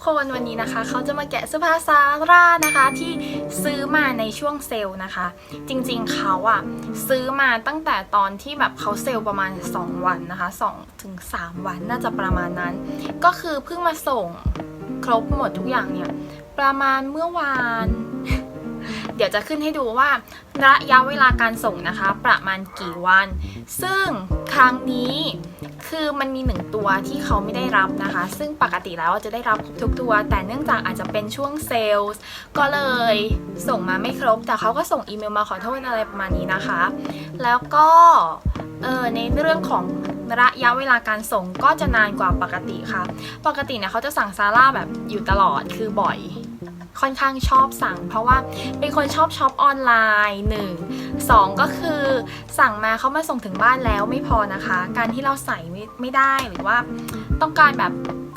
กคนวันนี้นะคะเขาจะมาแกะเสื้อผ้าซาร่านะคะที่ซื้อมาในช่วงเซลล์นะคะ จริงๆเขาอะซื้อมาตั้งแต่ตอนที่แบบเขาเซลล์ประมาณ 2 วันนะคะ2ถึง3วันน่าจะประมาณนั้น ก็คือเพิ่งมาส่งครบหมดทุกอย่างเนี่ยประมาณเมื่อวาน ดี๋ยวจะขึ้นให้ดูว่าระยะเวลาการส่งนะคะ ประมาณกี่วัน ซึ่งครั้งนี้คือมันมีหนึ่งตัวที่เขาไม่ได้รับนะคะ ซึ่งปกติแล้วจะได้รับทุกตัว แต่เนื่องจากอาจจะเป็นช่วงเซลล์ก็เลยส่งมาไม่ครบ แต่เขาก็ส่งอีเมลมาขอโทษอะไรประมาณนี้นะคะ แล้วก็เออในเรื่องของระยะเวลาการส่งก็จะนานกว่าปกติค่ะ ปกติเนี่ยเขาจะสั่งซาร่าแบบอยู่ตลอดคือบ่อย ค่อนข้างชอบสั่ง เพราะว่าเป็นคนชอบช็อปออนไลน์หนึ่งสองก็คือสั่งมาเขามาส่งถึงบ้านแล้วไม่พอนะคะ การที่เราใส่ไม่ไม่ได้หรือว่าต้องการแบบ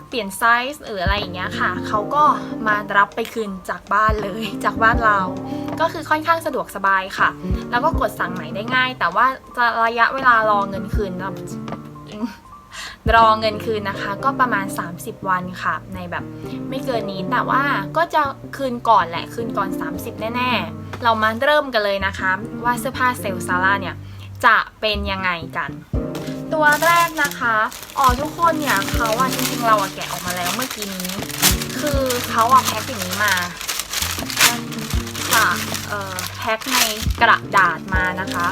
เปลี่ยนไซส์หรืออะไรอย่างเงี้ยค่ะ เขาก็มารับไปคืนจากบ้านเลยจากบ้านเรา ก็คือค่อนข้างสะดวกสบายค่ะ แล้วก็กดสั่งใหม่ได้ง่าย แต่ว่าจะระยะเวลารอเงินคืน รอเงินคืนนะคะ ก็ประมาณ 30 วันค่ะ ในแบบไม่เกินนี้แต่ว่าก็จะคืนก่อนแหละคืนก่อน 30 แน่ๆ เรามาเริ่มกันเลยนะคะ ว่าเสื้อผ้าเซลซาร่าเนี่ย จะเป็นยังไงกัน ตัวแรกนะคะอ๋อทุกคนเนี่ยเขาอะจริงๆเราอะแกะออกมาแล้วเมื่อกี้นี้ คือเขาอะแพ็คอย่างนี้มาค่ะแพ็คในกระดาษมานะคะ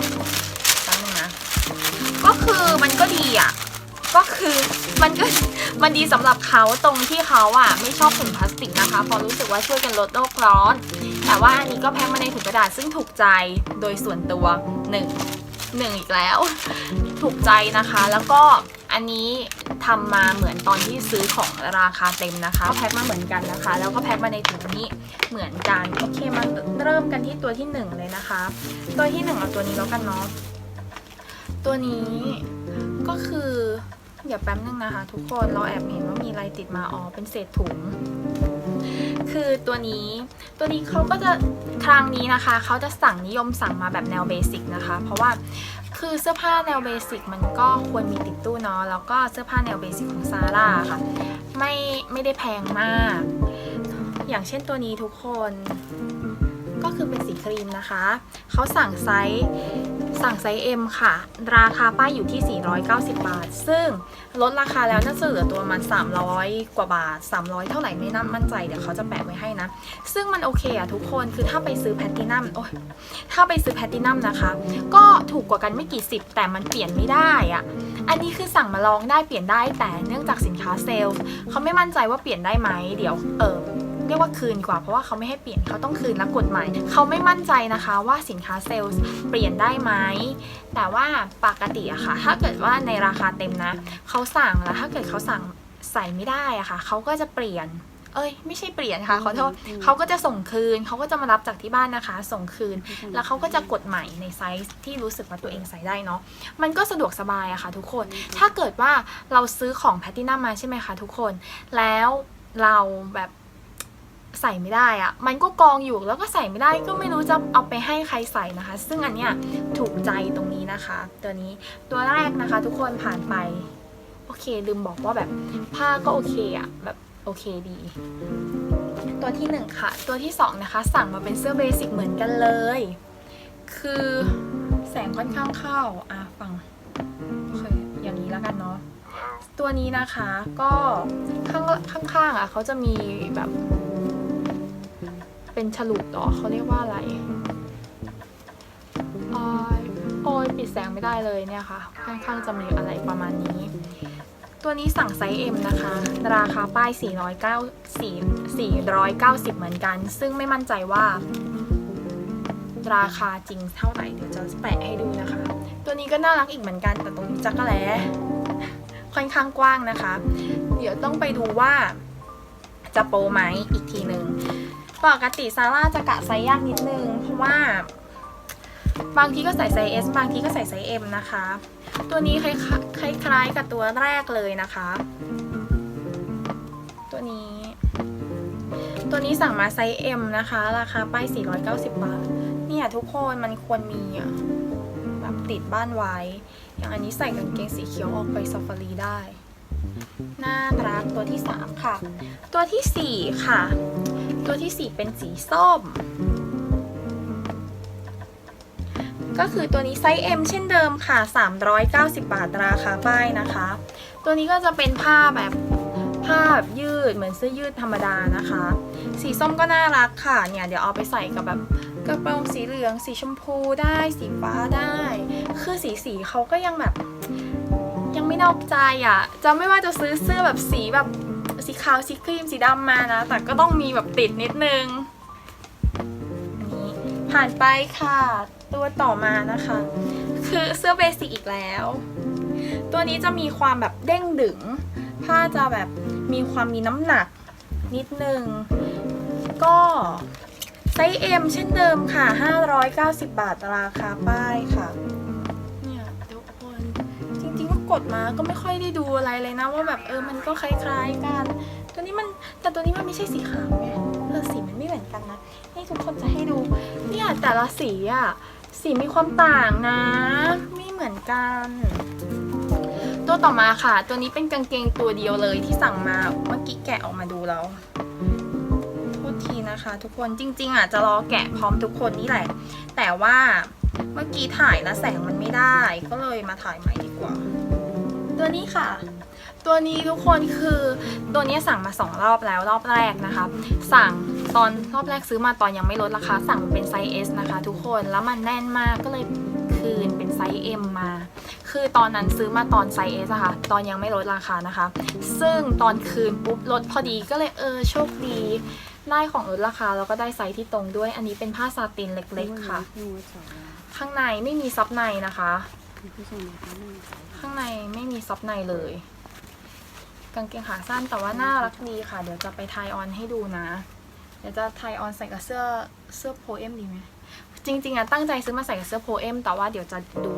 แป๊บนึงนะก็คือมันก็ดีอะ ก็คือมันก็มันดีสำหรับเขาตรงที่เขาอะไม่ชอบถุงพลาสติกนะคะเพราะรู้สึกว่าช่วยกันลดโลกร้อน แต่ว่าอันนี้ก็แพ็คมาในถุงกระดาษซึ่งถูกใจโดยส่วนตัวหนึ่งหนึ่งอีกแล้ว ถูกใจนะคะ แล้วก็อันนี้ทำมาเหมือนตอนที่ซื้อของราคาเต็มนะคะก็แพ็คมาเหมือนกันนะคะ แล้วก็แพ็คมาในถุงนี้เหมือนกันโอเคมาเริ่มกันที่ตัวที่หนึ่งเลยนะคะ ตัวที่หนึ่งเอาตัวนี้แล้วกันเนาะตัวนี้ก็คือ เดี๋ยวแป๊บนึงนะคะ ทุกคนเราแอบเห็นว่ามีอะไรติดมาอ๋อเป็นเศษถุง คือตัวนี้ตัวนี้เขาก็จะครั้งนี้นะคะเขาจะสั่งนิยมสั่งมาแบบแนวเบสิกนะคะ เพราะว่าคือเสื้อผ้าแนวเบสิกมันก็ควรมีติดตู้เนาะแล้วก็เสื้อผ้าแนวเบสิกของซาร่าค่ะไม่ไม่ได้แพงมาก อย่างเช่นตัวนี้ทุกคน ก็คือเป็นสีครีมนะคะ เขาสั่งไซส์ สั่งไซส์ M ค่ะ ราคาป้ายอยู่ที่ 490 บาท ซึ่งลดราคาแล้วน่าจะเหลือตัวประมัน 300 กว่าบาท 300 เท่าไหร่ไม่น่ามั่นใจ เดี๋ยวเขาจะแปะไว้ให้นะ ซึ่งมันโอเคอะทุกคน คือถ้าไปซื้อแพตตินัม โอ้ย ถ้าไปซื้อแพตตินัมนะคะ ก็ถูกกว่ากันไม่กี่สิบ แต่มันเปลี่ยนไม่ได้อะอันนี้คือสั่งมาลองได้เปลี่ยนได้ แต่เนื่องจากสินค้าเซลล์เขาไม่มั่นใจว่าเปลี่ยนได้ไหม เดี๋ยว เออ เรียกว่าคืนกว่าเพราะว่าเขาไม่ให้เปลี่ยนเขาต้องคืนแล้วกดใหม่เขาไม่มั่นใจนะคะว่าสินค้าเซลล์เปลี่ยนได้ไหมแต่ว่าปกติอะค่ะ ถ้าเกิดว่าในราคาเต็มนะเขาสั่งแล้วถ้าเกิดเขาสั่งใส่ไม่ได้อะค่ะเขาก็จะเปลี่ยนเอ้ยไม่ใช่เปลี่ยนค่ะขอโทษเขาก็จะส่งคืนเขาก็จะมารับจากที่บ้านนะคะ ส่งคืน แล้วเขาก็จะกดใหม่ในไซส์ที่รู้สึกว่าตัวเองใส่ได้เนาะมันก็สะดวกสบายอะค่ะ ทุกคนถ้าเกิดว่าเราซื้อของแพตตินัมมาใช่ไหมคะทุกคน แล้วเราแบบ ใส่ไม่ได้อะมันก็กองอยู่แล้วก็ใส่ไม่ได้ก็ไม่รู้จะเอาไปให้ใครใส่นะคะ ซึ่งอันเนี้ยถูกใจตรงนี้นะคะ ตัวนี้ตัวแรกนะคะ ทุกคนผ่านไป โอเคลืมบอกว่าแบบผ้าก็โอเคอะแบบโอเคดี ตัวที่หนึ่งค่ะ ตัวที่สองนะคะ สั่งมาเป็นเสื้อเบสิกเหมือนกันเลย คือแสงค่อนข้างเข้าอะฟังโอเคอย่างนี้แล้วกันเนาะตัวนี้นะคะก็ข้างข้างๆอะเขาจะมีแบบ เป็นฉลุต่อเขาเรียกว่าอะไรออยโอ้ยปิดแสงไม่ได้เลยเนี่ยค่ะ ข้างๆจะมีอะไรประมาณนี้ ตัวนี้สั่งไซส์ M นะคะ ราคาป้าย 409 490 เหมือนกัน ซึ่งไม่มั่นใจว่า ราคาจริงเท่าไหร่ เดี๋ยวจะแปะให้ดูนะคะ ตัวนี้ก็น่ารักอีกเหมือนกัน แต่ตรงนี้จักรแล้ค่อนข้างกว้างนะคะ เดี๋ยวต้องไปดูว่าจะโปรไหมอีกทีหนึ่ง ปกติซาร่าจะกะไซส์ยากนิดนึง เพราะว่า บางทีก็ใส่ไซส์ S บางทีก็ใส่ไซส์ M นะคะ ตัวนี้คล้ายๆคล้ายกับตัวแรกเลยนะคะ ตัวนี้ ตัวนี้สั่งมาไซส์ M นะคะ ราคาป้าย 490 บาท เนี่ยทุกคนมันควรมีอะแบบติดบ้านไว้ อย่างอันนี้ใส่กางเกงสีเขียวออกไปซาฟารีได้น่ารักตัวที่ 3 ค่ะ ตัวทีสี่4 ค่ะ ตัวทีสี่ 4 เป็นสีส้ม ก็คือตัวนี้ไซส์ M เช่นเดิมค่ะ 390 บาทราคาป้ายนะคะ ตัวนี้ก็จะเป็นผ้าแบบผ้าแบบยืดเหมือนเสื้อยืดธรรมดานะคะ สีส้มก็น่ารักค่ะเนี่ยเดี๋ยวเอาไปใส่กับแบบกระโปรงสีเหลืองสีชมพูได้สีฟ้าได้ คือสีสีเขาก็ยังแบบ ยังไม่นอกใจอะจะไม่ว่าจะซื้อเสื้อแบบสีแบบ สีขาวสีครีมสีดำมานะ แต่ก็ต้องมีแบบติดนิดนึงนี่ผ่านไปค่ะ ตัวต่อมานะคะ คือเสื้อเบสิกอีกแล้ว ตัวนี้จะมีความแบบเด้งดึง ผ้าจะแบบมีความมีน้ำหนักนิดนึง ก็ไซส์ M เช่นเดิมค่ะ 590 บาทราคาป้ายค่ะ ริงๆก็กดมาก็ไม่ค่อยได้ดูอะไรเลยนะว่าแบบเออมันก็คล้ายๆกัน ตัวนี้มันแต่ตัวนี้มันไม่ใช่สีขาวไงเออสีมันไม่เหมือนกันนะนี่ทุกคนจะให้ดูเนี่ยแต่ละสีอะสีมีความต่างนะ ไม่เหมือนกัน ตัวต่อมาค่ะ ตัวนี้เป็นกางเกงตัวเดียวเลยที่สั่งมาเมื่อกี้แกะออกมาดูแล้วโทษทีนะคะ ทุกคนจริง ๆอะจะรอแกะพร้อมทุกคนนี่แหละ แต่ว่า เมื่อกี้ถ่ายแล้วแสงมันไม่ได้ ก็เลยมาถ่ายใหม่ดีกว่า ตัวนี้ค่ะ ตัวนี้ทุกคนคือตัวนี้สั่งมาสองรอบแล้วรอบแรกนะคะ สั่งตอนรอบแรกซื้อมาตอนยังไม่ลดราคาสั่งเป็นไซส์ S นะคะ ทุกคนแล้วมันแน่นมากก็เลยคืนเป็นไซส์ M มา คือตอนนั้นซื้อมาตอนไซส์ S อะค่ะ ตอนยังไม่ลดราคานะคะ ซึ่งตอนคืนปุ๊บลดพอดีก็เลยเออโชคดีได้ของลดราคาแล้วก็ได้ไซส์ที่ตรงด้วย อันนี้เป็นผ้าซาตินเล็กๆค่ะ ข้างในไม่มีซับในนะคะ ข้างในไม่มีซับในเลย กางเกงขาสั้นแต่ว่าน่ารักดีค่ะ เดี๋ยวจะไปทายออนให้ดูนะ เดี๋ยวจะทายออนใส่กับเสื้อเสื้อโพเอมดีไหมจริงๆอะตั้งใจซื้อมาใส่กับเสื้อโพเอมแต่ว่าเดี๋ยวจะดู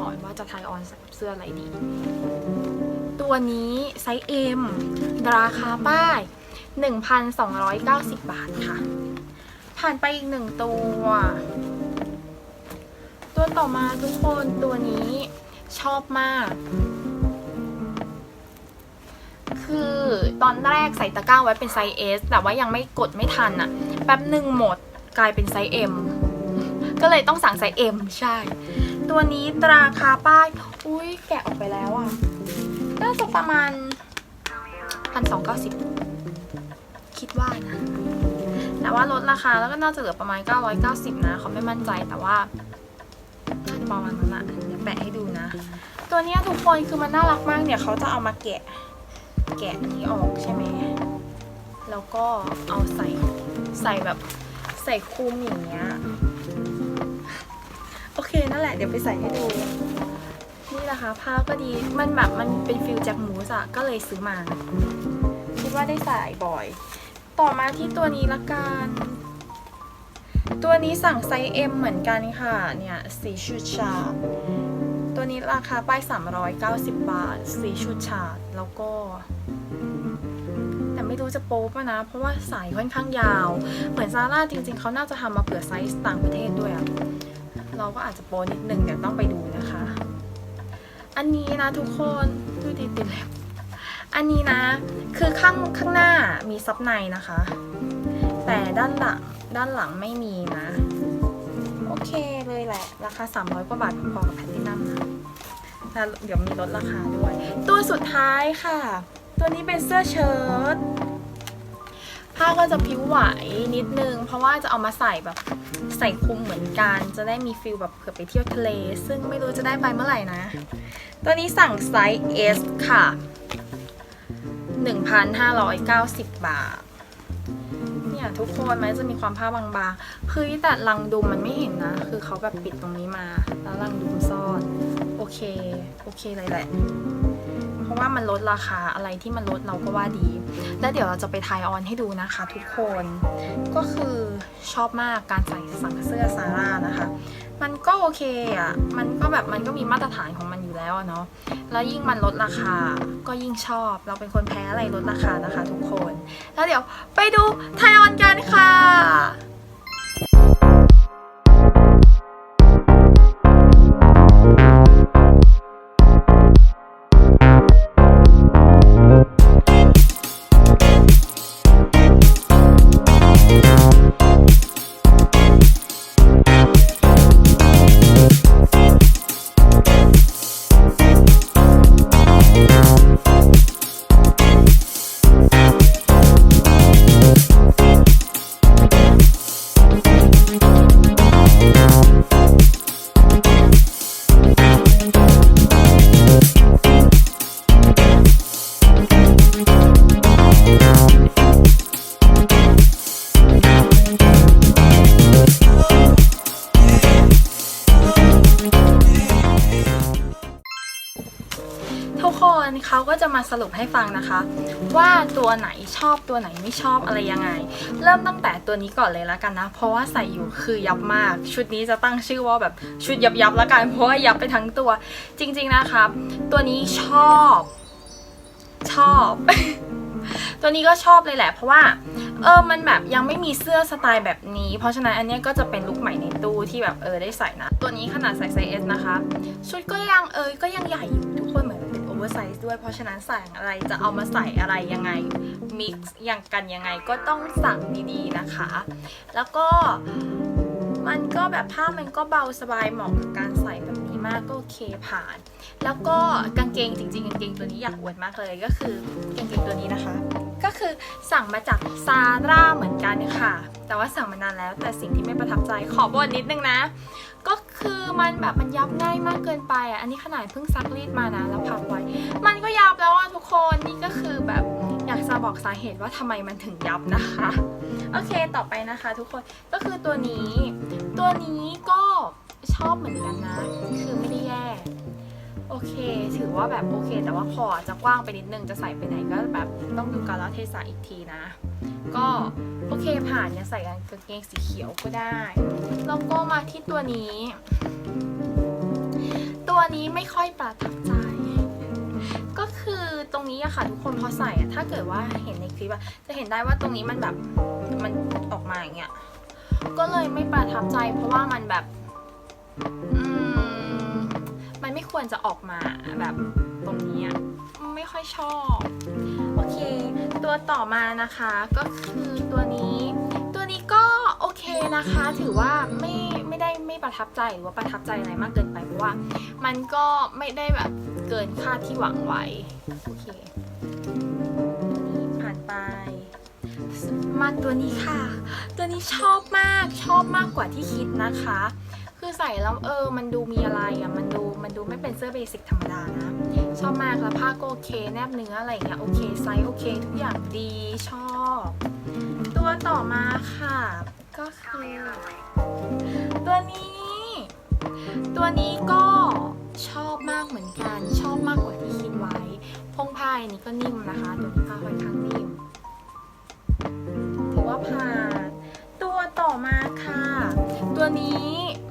ก่อนว่าจะทายออนใส่กับเสื้ออะไรดี ตัวนี้ไซส์ M ราคาป้าย 1,290 บาทค่ะ ผ่านไปอีกหนึ่งตัว ตัวต่อมาทุกคนตัวนี้ชอบมาก คือตอนแรกใส่ตะกร้าไว้เป็นไซส์ S แต่ว่ายังไม่กดไม่ทันอะแป๊บหนึ่งหมดกลายเป็นไซส์ M ก็เลยต้องสั่งไซส์ M ใช่ ตัวนี้ราคาป้าย อุ้ยแกะออกไปแล้วอะน่าจะประมาณพันสองเก้าสิบคิดว่านะ แต่ว่าลดราคาแล้วก็น่าจะเหลือประมาณ 990 นะเขาไม่มั่นใจแต่ว่า ประมาณนั้นอะเดี๋ยวแปะให้ดูนะ ตัวนี้ทุกคนคือมันน่ารักมากเนี่ยเขาจะเอามาแกะ แกะนนี้ออกใช่ไหม แล้วก็เอาใส่ใส่แบบใส่คลุมอย่างเงี้ย โอเคนั่นแหละเดี๋ยวไปใส่ให้ดู นี่นะคะ ผ้าก็ดีมันแบบมันเป็นฟิลแจ็คมูสอะก็เลยซื้อมา คิดว่าได้ใส่บ่อย ต่อมาที่ตัวนี้ละกัน ตัวนี้สั่งไซส์ M เหมือนกันค่ะ เนี่ยสีชูดชา ตัวนี้ราคาป้าย 390 บาท สีชูดชา แล้วก็ แต่ไม่รู้จะโป๊ปะนะ เพราะว่าสายค่อนข้างยาว เหมือนซาร่าจริงๆ เขาน่าจะทำมาเผื่อไซส์ต่างประเทศด้วยอะเราก็อาจจะโป๊นิดนึงเดี๋ยวต้องไปดูนะคะ อันนี้นะทุกคนดูดีติดเล็บอันนี้นะ คือข้างข้างหน้ามีซับในนะคะ แต่ด้านหลัง ด้านหลังไม่มีนะ โอเคเลยแหละ ราคา 300 กว่าบาทพอๆกับแพตตินัมนะแล้วเดี๋ยวมีลดราคาด้วย ตัวสุดท้ายค่ะ ตัวนี้เป็นเสื้อเชิ้ตผ้าก็จะผิวไหวนิดนึง เพราะว่าจะเอามาใส่แบบใส่คลุมเหมือนกัน จะได้มีฟิลแบบเผื่อไปเที่ยวทะเล ซึ่งไม่รู้จะได้ไปเมื่อไหร่นะ ตัวนี้สั่งไซส์ S ค่ะ 1,590 บาท เนี่ยทุกคนมันจะมีความผ้าบางๆคือแต่ลังดุมมันไม่เห็นนะ คือเขาแบบปิดตรงนี้มา แล้วลังดุมซ่อน โอเค โอเคเลยแหละเพราะ ว่ามันลดราคาอะไรที่มันลดเราก็ว่าดี แล้วเดี๋ยวเราจะไปทายออนให้ดูนะคะทุกคน ก็คือชอบมากการใส่สั่งเสื้อซาร่านะคะ มันก็โอเคอะ มันก็แบบมันก็มีมาตรฐานของมันอยู่แล้วเนาะ แล้วยิ่งมันลดราคาก็ยิ่งชอบ เราเป็นคนแพ้อะไรลดราคานะคะ ทุกคน แล้วเดี๋ยวไปดูไทยออนกันค่ะ สรุปให้ฟังนะคะ ว่าตัวไหนชอบตัวไหนไม่ชอบอะไรยังไง เริ่มตั้งแต่ตัวนี้ก่อนเลยละกันนะ เพราะว่าใส่อยู่คือยับมาก ชุดนี้จะตั้งชื่อว่าแบบชุดยับยับละกันเพราะว่ายับไปทั้งตัว จริง ๆนะคะตัวนี้ชอบ ชอบ ตัวนี้ก็ชอบเลยแหละ เพราะว่าเออ มันแบบยังไม่มีเสื้อสไตล์แบบนี้ เพราะฉะนั้นอันนี้ก็จะเป็นลุคใหม่ในตู้ที่แบบเออได้ใส่นะ ตัวนี้ขนาดใส่ไซส์ S นะคะ ชุดก็ยังเออก็ยังใหญ่อยู่ทุกคนเหมือน เวอร์ไซส์ด้วย เพราะฉะนั้นใส่อะไรจะเอามาใส่อะไรยังไงมิกซ์อย่างกันยังไงก็ต้องสั่งดีๆนะคะ แล้วก็มันก็แบบผ้ามันก็เบาสบายเหมาะกับการใส่แบบนี้มากก็โอเคผ่าน แล้วก็กางเกงจริงๆกางเกงตัวนี้อยากอวดมากเลยก็คือกางเกงตัวนี้นะคะ ก็คือสั่งมาจากซาร่าเหมือนกันค่ะ แต่ว่าสั่งมานานแล้ว แต่สิ่งที่ไม่ประทับใจขอบ่นนิดนึงนะ ก็คือมันแบบมันยับง่ายมากเกินไปอะ อันนี้ขนาดเพิ่งซักรีดมานะแล้วพับไว้ มันก็ยับแล้วอะทุกคน นี่ก็คือแบบอยากจะบอกสาเหตุว่าทำไมมันถึงยับนะคะ โอเคต่อไปนะคะทุกคน ก็คือตัวนี้ ตัวนี้ก็ชอบเหมือนกันนะ คือไม่ได้แย่ โอเค ถือว่าแบบโอเค แต่ว่าคอจะกว้างไปนิดนึงจะใส่ไปไหนก็แบบต้องดูกาลเทศะอีกทีนะ ก็โอเคผ่านเนี่ยใส่กางเกงสีเขียวก็ได้แล้วก็มาที่ตัวนี้ ตัวนี้ไม่ค่อยประทับใจ ก็คือตรงนี้อะค่ะทุกคนพอใส่อะถ้าเกิดว่าเห็นในคลิปอะจะเห็นได้ว่าตรงนี้มันแบบมันออกมาอย่างเงี้ยก็เลยไม่ประทับใจเพราะว่ามันแบบอืม ไม่ควรจะออกมาแบบตรงนี้อะไม่ค่อยชอบ โอเค ตัวต่อมานะคะก็คือตัวนี้ ตัวนี้ก็โอเคนะคะ ถือว่าไม่ไม่ได้ไม่ประทับใจหรือว่าประทับใจอะไรมากเกินไปเพราะว่า มันก็ไม่ได้แบบเกินคาดที่หวังไว้โอเคผ่านไปมาตัวนี้ค่ะ ตัวนี้ชอบมากชอบมากกว่าที่คิดนะคะ คือใส่แล้วเออ มันดูมีอะไรอะ มันดูมันดูไม่เป็นเสื้อเบสิกธรรมดานะ ชอบมากแล้วผ้าก็โอเค แนบเนื้ออะไรอย่างเงี้ยโอเคไซส์โอเค ทุกอย่างดีชอบ ตัวต่อมาค่ะ ก็คือตัวนี้ ตัวนี้ก็ชอบมากเหมือนกัน ชอบมากกว่าที่คิดไว้ พงพายนี่ก็นิ่มนะคะ ตัวนี้ผ้าค่อนข้างนิ่มถือว่าผ่านตัวต่อมาค่ะ ตัวนี้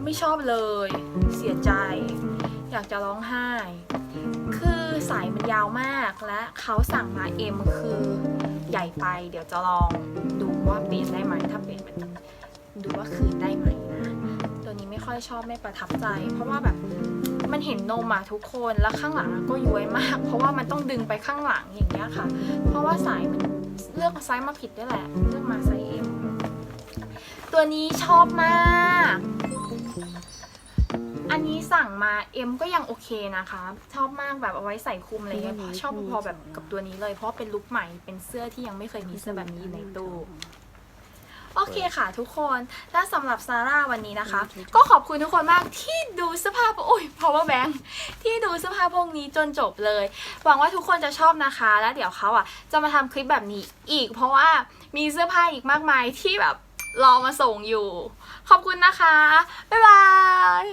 ไม่ชอบเลย เสียใจ อยากจะร้องไห้ คือสายมันยาวมากและเขาสั่งมาเอ็มคือใหญ่ไป เดี๋ยวจะลองดูว่าเปลี่ยนได้ไหมถ้าเปลี่ยนเป็นดูว่าคืนได้ไหมนะตัวนี้ไม่ค่อยชอบไม่ประทับใจ เพราะว่าแบบมันเห็นนมมาทุกคนแล้วข้างหลังก็ย้วยมาก เพราะว่ามันต้องดึงไปข้างหลังอย่างเงี้ยค่ะ เพราะว่าสายมันเลือกไซส์มาผิดด้วยแหละเลือกมาไซส์เอ็มตัวนี้ชอบมาก อันนี้สั่งมาเอ็มก็ยังโอเคนะคะ ชอบมากแบบเอาไว้ใส่คลุมอะไรเงี้ยชอบพอๆแบบกับตัวนี้เลย เพราะว่าเป็นลุคใหม่เป็นเสื้อที่ยังไม่เคยมีเสื้อแบบนี้ในตู้โอเคค่ะทุกคน และสำหรับซาร่าวันนี้นะคะ ก็ขอบคุณทุกคนมากที่ดูเสื้อผ้าโอ้ย power bank ที่ดูเสื้อผ้าพวกนี้จนจบเลย หวังว่าทุกคนจะชอบนะคะ แล้วเดี๋ยวเขาอะจะมาทำคลิปแบบนี้อีก เพราะว่ามีเสื้อผ้าอีกมากมายที่แบบรอมาส่งอยู่ ขอบคุณนะคะ บ๊ายบาย